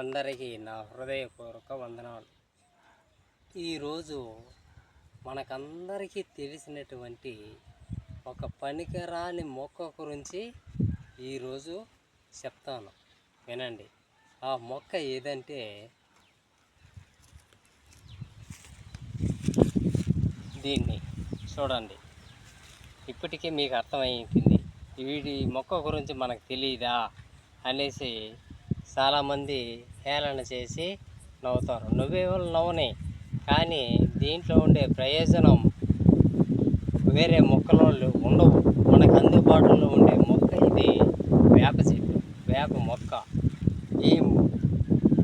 అందరికీ నా హృదయపూర్వక వందనాలు. ఈరోజు మనకందరికీ తెలిసినటువంటి ఒక పనికిరాని మొక్క గురించి ఈరోజు చెప్తాను. వినండి. ఆ మొక్క ఏదంటే దీన్ని చూడండి. ఇప్పటికే మీకు అర్థమైంది. వీడి మొక్క గురించి మనకు తెలియదా అనేసి చాలామంది హేళన చేసి నవ్వుతారు. నువ్వే వాళ్ళు నవ్వని. కానీ దీంట్లో ఉండే ప్రయోజనం వేరే మొక్కలోళ్ళు ఉండవు. మనకు అందుబాటులో ఉండే మొక్క ఇది వేప చెట్టు వేప మొక్క. ఈ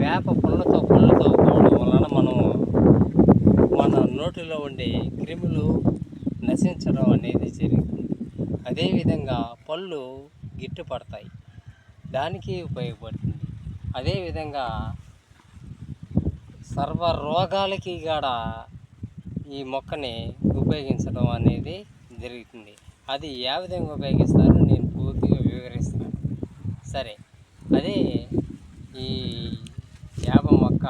వేప పుల్లతో పుల్లతో పోవడం వలన మనం మన నోటిలో ఉండే క్రిములు నశించడం అనేది జరుగుతుంది. అదేవిధంగా పళ్ళు గిట్టుపడతాయి. దానికి ఉపయోగపడుతుంది. అదేవిధంగా సర్వ రోగాలకి కూడా ఈ మొక్కని ఉపయోగించడం అనేది జరుగుతుంది. అది ఏ విధంగా ఉపయోగిస్తారో నేను పూర్తిగా వివరిస్తాను సరే అదే ఈ వేప మొక్క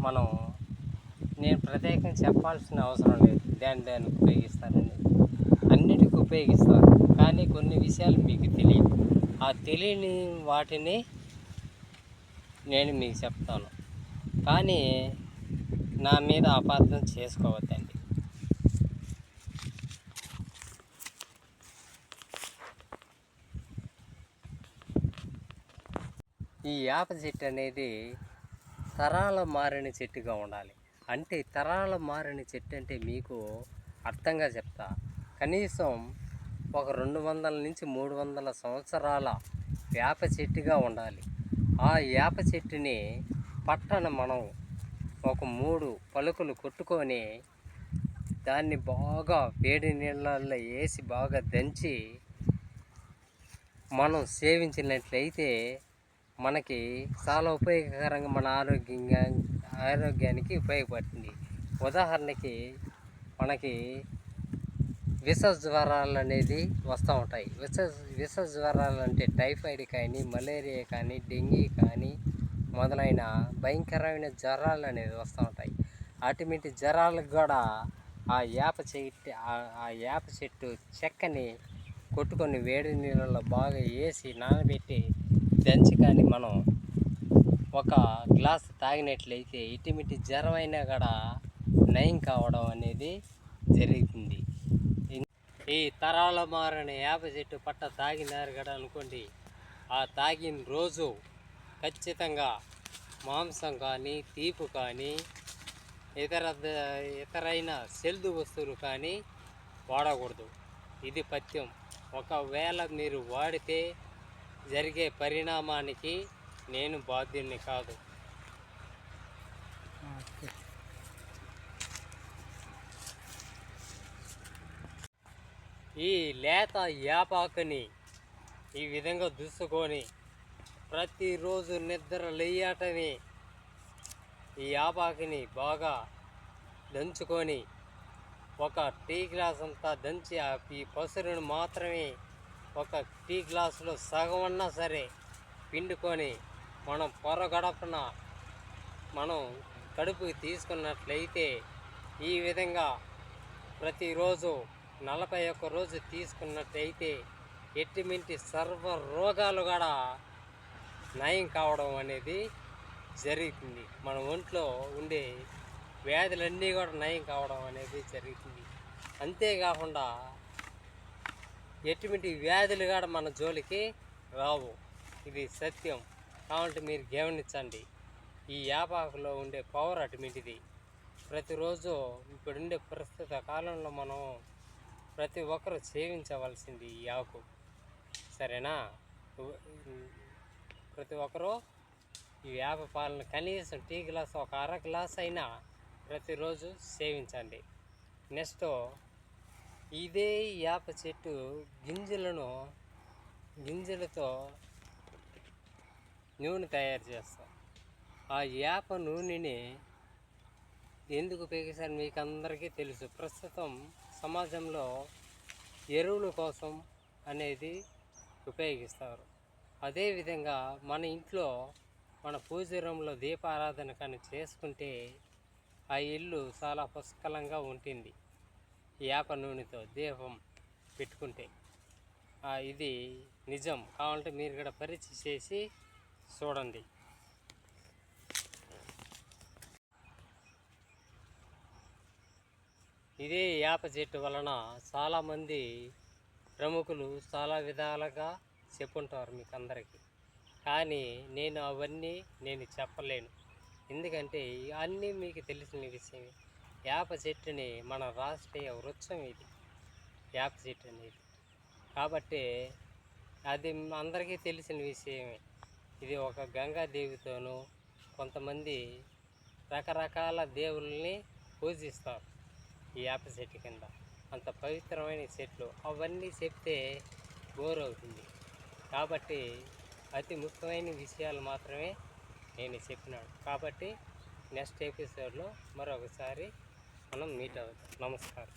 మనం నేను ప్రత్యేకంగా చెప్పాల్సిన అవసరం లేదు. దాని దాన్ని ఉపయోగిస్తారని. అన్నిటికీ ఉపయోగిస్తారు. కానీ కొన్ని విషయాలు మీకు తెలియదు. ఆ తెలియని వాటిని నేను మీకు చెప్తాను. కానీ నా మీద అపార్థం చేసుకోవద్దండి. ఈ వేప చెట్టు అనేది తరాల మారిన చెట్టుగా ఉండాలి. అంటే తరాల మారిన చెట్టు అంటే మీకు అర్థంగా చెప్తా. కనీసం ఒక రెండు వందల నుంచి మూడు వందల సంవత్సరాల వేప చెట్టుగా ఉండాలి. ఆ వేప చెట్టుని పట్టణ మనం ఒక మూడు పలుకులు కొట్టుకొని దాన్ని బాగా వేడి నీళ్ళల్లో వేసి బాగా దంచి మనం సేవించినట్లయితే మనకి చాలా ఉపయోగకరంగా మన ఆరోగ్యంగా ఆరోగ్యానికి ఉపయోగపడుతుంది. ఉదాహరణకి మనకి విష జ్వరాలు అనేది వస్తూ ఉంటాయి. విష విష జ్వరాలు అంటే టైఫాయిడ్ కానీ మలేరియా కానీ డెంగీ కానీ మొదలైన భయంకరమైన జ్వరాలు అనేది వస్తూ ఉంటాయి. అటువంటి జ్వరాలకు కూడా ఆ వేప చెట్టు ఆ- వేప చెట్టు చెక్కని కొట్టుకొని వేడి నీళ్ళలో బాగా వేసి నానబెట్టి దంచి కానీ మనం ఒక గ్లాస్ తాగినట్లయితే ఇటుమిటి జ్వరం అయినా కూడా నయం కావడం అనేది జరుగుతుంది. ఈ తరాల మారిన వేప చెట్టు పట్ట తాగినారు కదా అనుకోండి. ఆ తాగిన రోజు ఖచ్చితంగా మాంసం కానీ తీపు కానీ ఇతర ఇతరైన సెల్దు వస్తువులు కానీ వాడకూడదు. ఇది పథ్యం. ఒకవేళ మీరు వాడితే జరిగే పరిణామానికి నేను బాధ్యుని కాదు. ఈ లేత యాపాకుని ఈ విధంగా దుసుకొని ప్రతిరోజు నిద్ర లేయటమే ఈ యాపాకుని బాగా దంచుకొని ఒక టీ గ్లాస్ అంతా దంచి ఈ పసురును మాత్రమే ఒక టీ గ్లాసులో సగం అన్నా సరే పిండుకొని మనం పొరగడపన మనం కడుపుకి తీసుకున్నట్లయితే ఈ విధంగా ప్రతిరోజు నలభై ఒక్క రోజు తీసుకున్నట్టయితే ఎటువంటి సర్వ రోగాలు కూడా నయం కావడం అనేది జరుగుతుంది. మన ఒంట్లో ఉండే వ్యాధులన్నీ కూడా నయం కావడం అనేది జరుగుతుంది. అంతేకాకుండా ఎటువంటి వ్యాధులు కూడా మన జోలికి రావు. ఇది సత్యం. కాబట్టి మీరు గమనించండి. ఈ యాపాకులో ఉండే పవర్ అటువంటిది. ప్రతిరోజు ఇప్పుడుండే ప్రస్తుత కాలంలో మనం ప్రతి ఒక్కరు సేవించవలసింది ఈ ఆకు. సరేనా? ప్రతి ఒక్కరూ ఈ వేప పాలను కనీసం టీ గ్లాస్ ఒక అర గ్లాస్ అయినా ప్రతిరోజు సేవించండి. నెక్స్ట్ ఇదే వేప చెట్టు గింజలను గింజలతో నూనె తయారు చేస్తాం. ఆ వేప నూనెని ఎందుకు ఉపయోగిస్తారు మీకు అందరికీ తెలుసు. ప్రస్తుతం సమాజంలో ఎరువుల కోసం అనేది ఉపయోగిస్తారు. అదేవిధంగా మన ఇంట్లో మన పూజ రూమ్లో దీపారాధన కానీ చేసుకుంటే ఆ ఇల్లు చాలా పుష్కలంగా ఉంటుంది. వేప నూనెతో దీపం పెట్టుకుంటే. ఇది నిజం కావాలంటే మీరు కూడా పరీక్ష చేసి చూడండి. ఇదే వేప చెట్టు వలన చాలామంది ప్రముఖులు చాలా విధాలుగా చెప్పుంటారు మీకు అందరికీ కానీ నేను అవన్నీ నేను చెప్పలేను. ఎందుకంటే అన్నీ మీకు తెలిసిన విషయమే. వేప చెట్టుని మన రాష్ట్రీయ వృక్షం ఇది. వేప చెట్టు అనేది. కాబట్టి అది అందరికీ తెలిసిన విషయమే. ఇది ఒక గంగాదేవితోనూ కొంతమంది రకరకాల దేవుల్ని పూజిస్తారు. ఈ యాప చెట్టు కింద. అంత పవిత్రమైన చెట్లు అవన్నీ చెప్తే బోర్ అవుతుంది కాబట్టి అతి ముఖ్యమైన విషయాలు మాత్రమే నేను చెప్పినాను. కాబట్టి నెక్స్ట్ ఎపిసోడ్లో మరొకసారి మనం మీట్ అవుతాం. నమస్కారం.